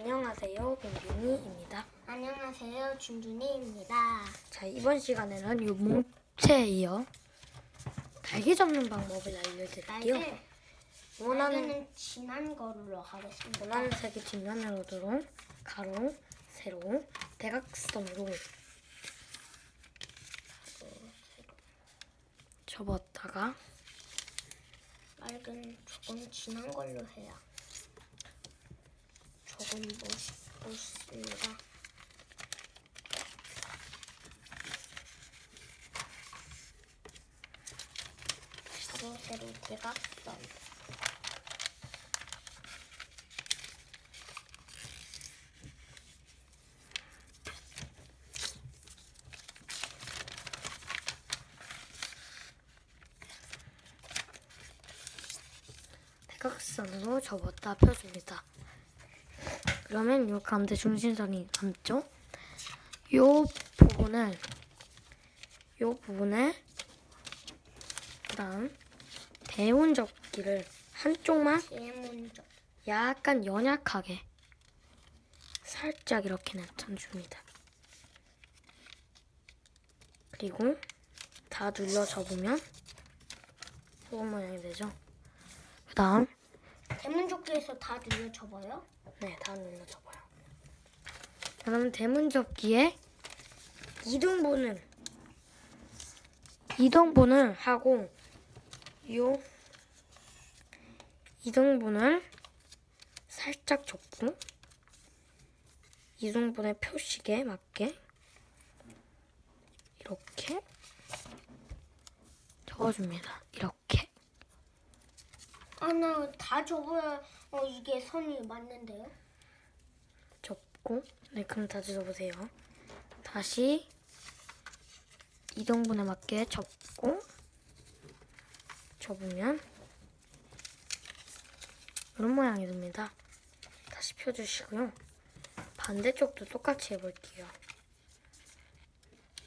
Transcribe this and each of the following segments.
안녕하세요, 빈빈이입니다. 안녕하세요, 준준이입니다. 자, 이번 시간에는 요 몽체에 이어 달기 접는 방법을 알려드릴게요. 날개, 원하는 날개는 진한 걸로 하겠습니다. 원하는 색이 뒷면으로 들어 가로, 세로, 대각선으로 접었다가 빨간 조금 진한 걸로 해야 조금 멋, 멋있습니다. 세로, 대각선. 대각선으로 접었다 펴줍니다. 그러면 요 가운데 중심선이 남죠? 요 부분을 요 부분에 그다음 대운 접기를 한쪽만 약간 연약하게 살짝 이렇게 내쳐줍니다. 그리고 다 눌러 접으면 소금 모양이 되죠. 그 다음 대문조끼에서 다 눌러 접어요. 네, 다 눌러 접어요. 그러면 대문 접기에 이등분을 이등분을 하고 요 이등분을 살짝 접고 이등분의 표식에 맞게 이렇게 접어줍니다. 이렇게 아, 나다 접어야 어, 이게 선이 맞는데요. 접고? 네 그럼 다시 접으세요. 다시 이등분에 맞게 접고 접으면 이런 모양이 됩니다. 다시 펴주시고요. 반대쪽도 똑같이 해볼게요.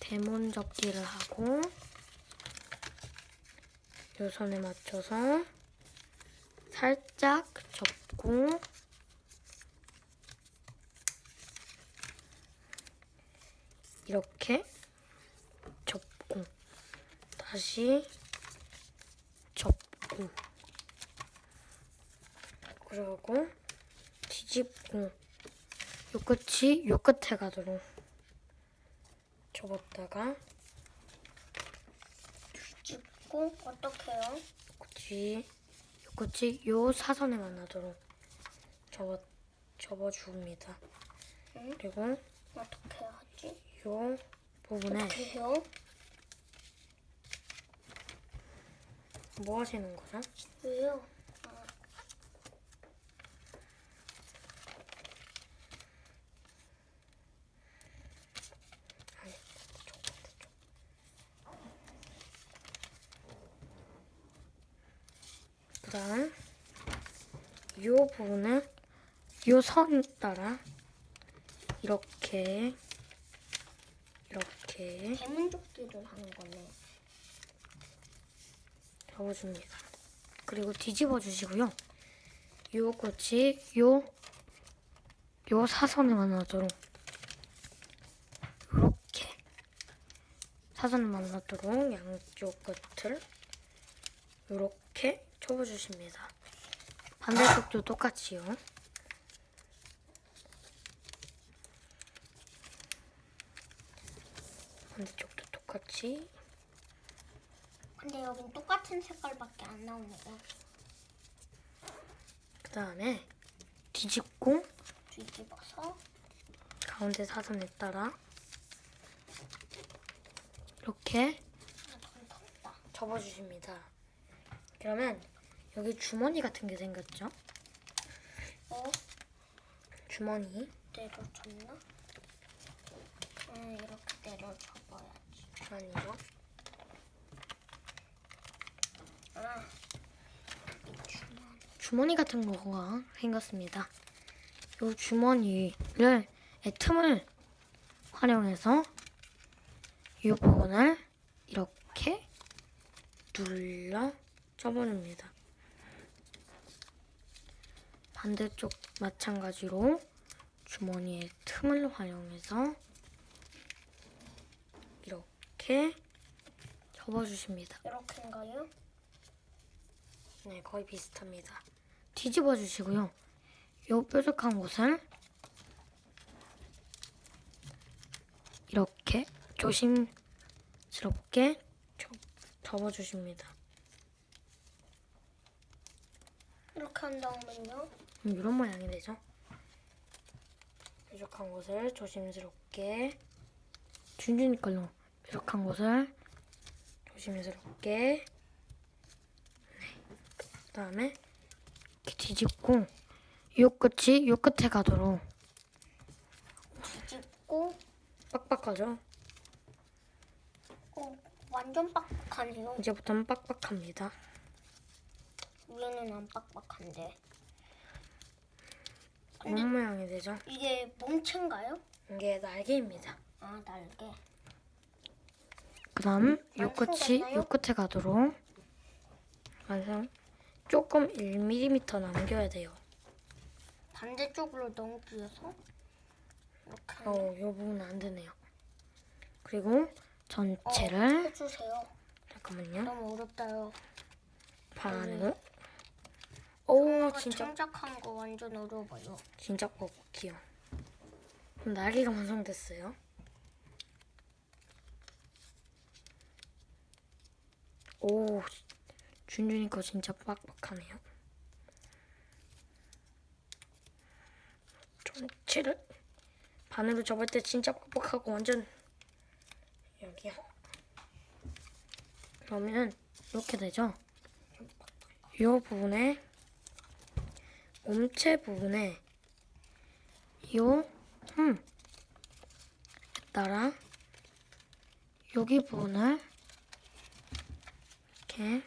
대문 접기를 하고 요 선에 맞춰서 살짝 접고 이렇게 접고 다시 접고 그리고 뒤집고 요 끝이 요 끝에 가도록 접었다가 짚고 어떻게요? 끝 이요 사선에 만나도록 접어 접어줍니다. 응? 그리고 어떻게 하지? 요 부분에 어떻게 해요? 뭐 하시는 거죠? 왜요? 그다음 요 부분을 요선 따라 이렇게 이렇게 대문조끼를 하는 거네. 접어줍니다. 그리고 뒤집어 주시고요. 요 끝이 요, 요 사선에 만나도록 이렇게 사선에 만나도록 양쪽 끝을 이렇게 접어주십니다. 반대쪽도 똑같이요. 반대쪽도 똑같이 근데 여긴 똑같은 색깔밖에 안 나오네요. 그 다음에 뒤집고 뒤집어서 가운데 사선에 따라 이렇게. 접어주십니다. 그러면 여기 주머니 같은 게 생겼죠? 어? 주머니 내려줬나? 음, 이렇게 내려줘봐야지. 아니죠? 아, 주머니. 주머니 같은 거가 생겼습니다. 이 주머니를 의 틈을 활용해서 이 부분을 이렇게 눌러 접어줍니다. 반대쪽 마찬가지로 주머니의 틈을 활용해서 이렇게 접어주십니다. 이렇게인가요? 네, 거의 비슷합니다. 뒤집어 주시고요. 요 뾰족한 곳을 이렇게 조심스럽게 접- 접어주십니다. 이렇게 한 다음에요. 음, 이런 모양이 되죠. 뾰족한 곳을 조심스럽게 준준이 걸로 뾰족한 곳을 조심스럽게 네. 그다음에 이렇게 뒤집고 요 끝이 요 끝에 가도록 뒤집고 빡빡하죠. 어, 완전 빡빡하네요. 이제부터는 빡빡합니다. 위에는 안 빡빡한데. 이런 모양이 되죠. 이게 몸체인가요? 이게 날개입니다. 아 날개. 그다음 요 끝이 완성됐나요? 요 끝에 가도록 완성. 조금 1mm 남겨야 돼요. 반대쪽으로 넘기어서 이렇게 어, 이 부분은 안 되네요. 그리고 어, 전체를 해주세요. 잠깐만요. 너무 어렵다요. 반으로. 오, 진짜 진짜 창작한 거 완전 어려워요. 진짜 뻑뻑해요. 그럼 날개가 완성됐어요. 오, 준준이 거 진짜 빡빡하네요. 전체를 반으로 접을 때 진짜 빡빡하고 완전 여기요. 그러면 이렇게 되죠. 이 부분에 몸체 부분에 요 음, 따라 여기 부분을 이렇게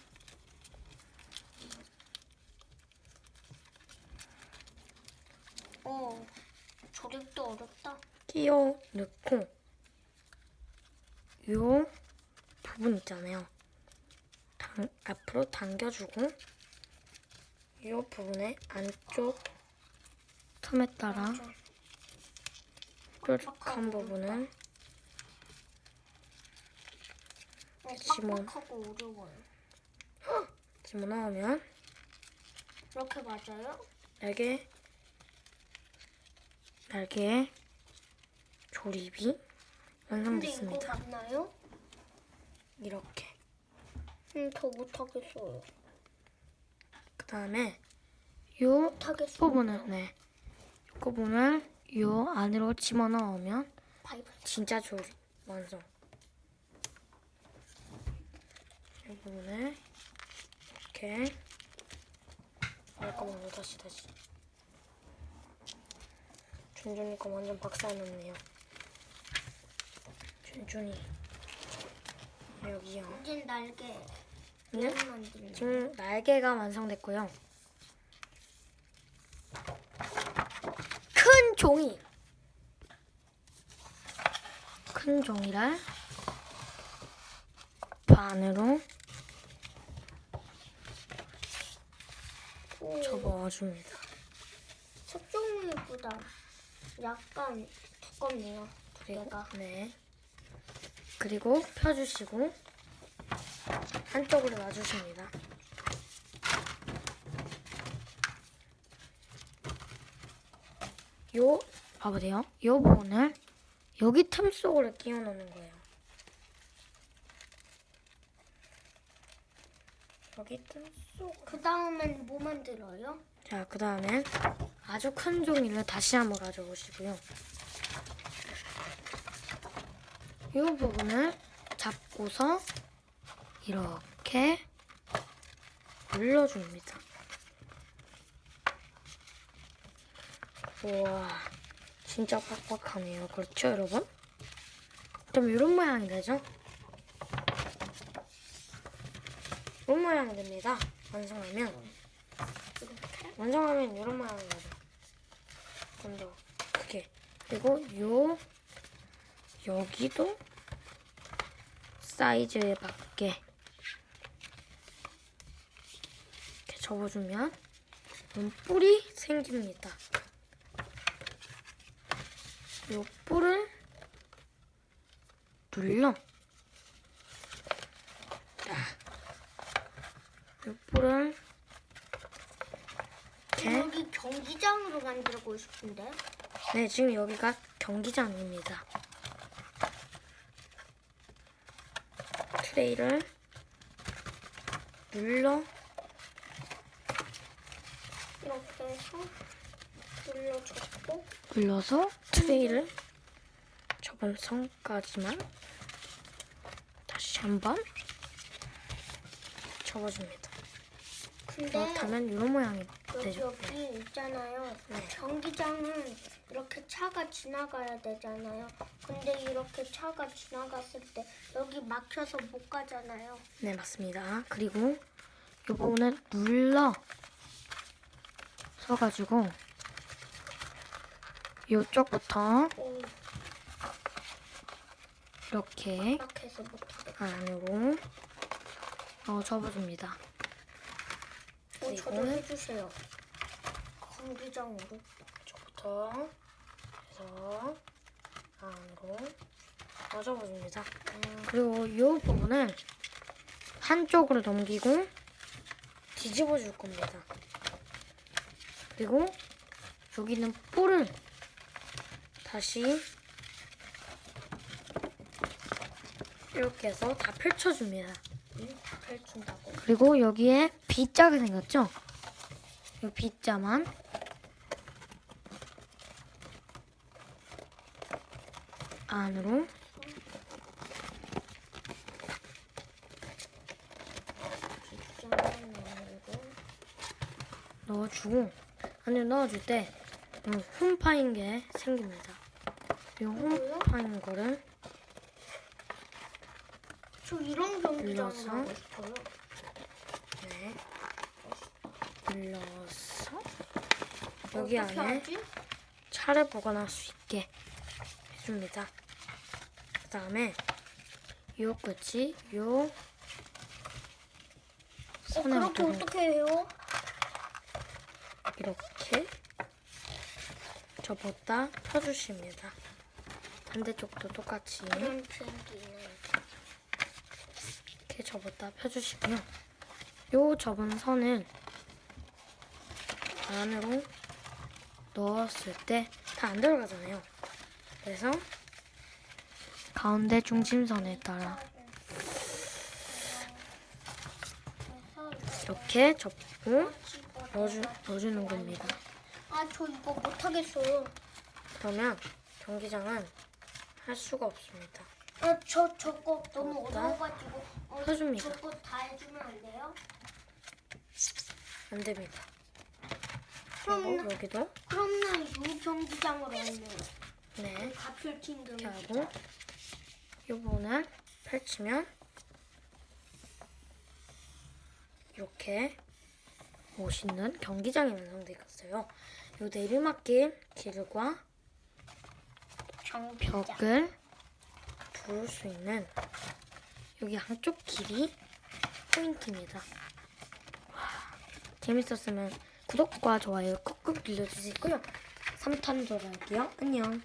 어, 조립도 어렵다. 끼워 넣고 요 부분 있잖아요. 당, 앞으로 당겨주고 요 부분의 안쪽 틈에 따라 뾰족한 부분은 어, 지문. 어려워요. 집어넣으면 이렇게 맞아요? 날개 날개의 조립이 완성됐습니다. 맞나요? 이렇게 음, 더 못하겠어요. 그 다음에 요 못하겠어요. 부분을 네, 요 부분을 요 안으로 집어넣으면 파이브. 진짜 조립 완성. 이 부분을 이렇게 잠깐만요 다시 다시. 준준이 거 완전 박살났네요. 준준이 여기요. 이제 날개. 네? 지금 날개가 완성됐고요. 큰 종이. 큰 종이를 반으로 오, 접어줍니다. 색종이보다 약간 두껍네요. 두께가. 네. 그리고 펴주시고 한쪽으로 놔주십니다. 요 봐보세요. 요 부분을 여기 틈 속으로 끼워 넣는 거예요. 여기 틈 속. 그 다음엔 뭐 만들어요? 자, 그 다음엔 아주 큰 종이를 다시 한번 가져오시고요. 이 부분을 잡고서 이렇게 눌러줍니다. 우와, 진짜 빡빡하네요. 그렇죠, 여러분? 좀 이런 모양이 되죠? 이런 모양이 됩니다. 완성하면. 완성하면 이런 모양이 나죠. 좀 더 크게. 그리고 요 여기도 사이즈에 맞게 이렇게 접어주면 뿔이 생깁니다. 요 뿔을 눌러. 자, 요 뿔을 이렇게. 여기 경기장으로 만들고 싶은데. 네, 지금 여기가 경기장입니다. 트레이를 눌러 이렇게 해서 눌러줬고 눌러서 트레이를 저번 선까지만 다시 한번 접어줍니다. 근데 그렇다면 이런 모양이 여기 되죠. 여기 있잖아요. 네. 경기장은 이렇게 차가 지나가야 되잖아요. 근데 이렇게 차가 지나갔을 때 여기 막혀서 못 가잖아요. 네, 맞습니다. 그리고 이 부분을 눌러 서가지고 이쪽부터 오, 이렇게 못. 안으로 어, 접어줍니다. 어, 저도 그리고 해주세요. 경기장으로. 이쪽부터 해서 안으로 어, 접어줍니다. 그리고 이 부분은 한쪽으로 넘기고 뒤집어 줄 겁니다. 그리고 여기 있는 뿔을 다시 이렇게 해서 다 펼쳐줍니다. 다 펼친다고. 그리고 여기에 B자가 생겼죠? 이 B자만 안으로. 넣어주고 안에 넣어줄 때 음, 홈파인 게 생깁니다. 이 홈파인 거를 저 이런 경기장으로 눌러서. 하고 싶어요. 네, 눌러서 여기 어떻게 안에 하지? 차를 보관할 수 있게 해줍니다. 그 다음에 요 끝이 요 어, 선에 그렇게 어떻게 해요? 이렇게 접었다 펴주십니다. 반대쪽도 똑같이 비행기는 이렇게 접었다 펴주시고요. 요 접은 선을 안으로 넣었을 때 다 안 들어가잖아요. 그래서 가운데 중심선에 따라 이렇게 접고 넣어주, 넣어주는 겁니다. 아, 저 이거 못하겠어요. 그러면 경기장은 할 수가 없습니다. 아, 저 저거 너무 어렵다. 어려워가지고 어, 해줍니다. 저거 다 해주면 안 돼요? 안 됩니다. 그리고 그럼 여기도 그럼 난이 경기장으로. 네다 펼친 이렇게 경기장. 하고 이 부분을 펼치면 이렇게 멋있는 경기장이 완성되겠어요. 이 내리막길 길과 경기장. 벽을 두를 수 있는 여기 양쪽 길이 포인트입니다. 와, 재밌었으면 구독과 좋아요 꾹꾹 눌러주시고요. 3탄 돌아올게요. 안녕.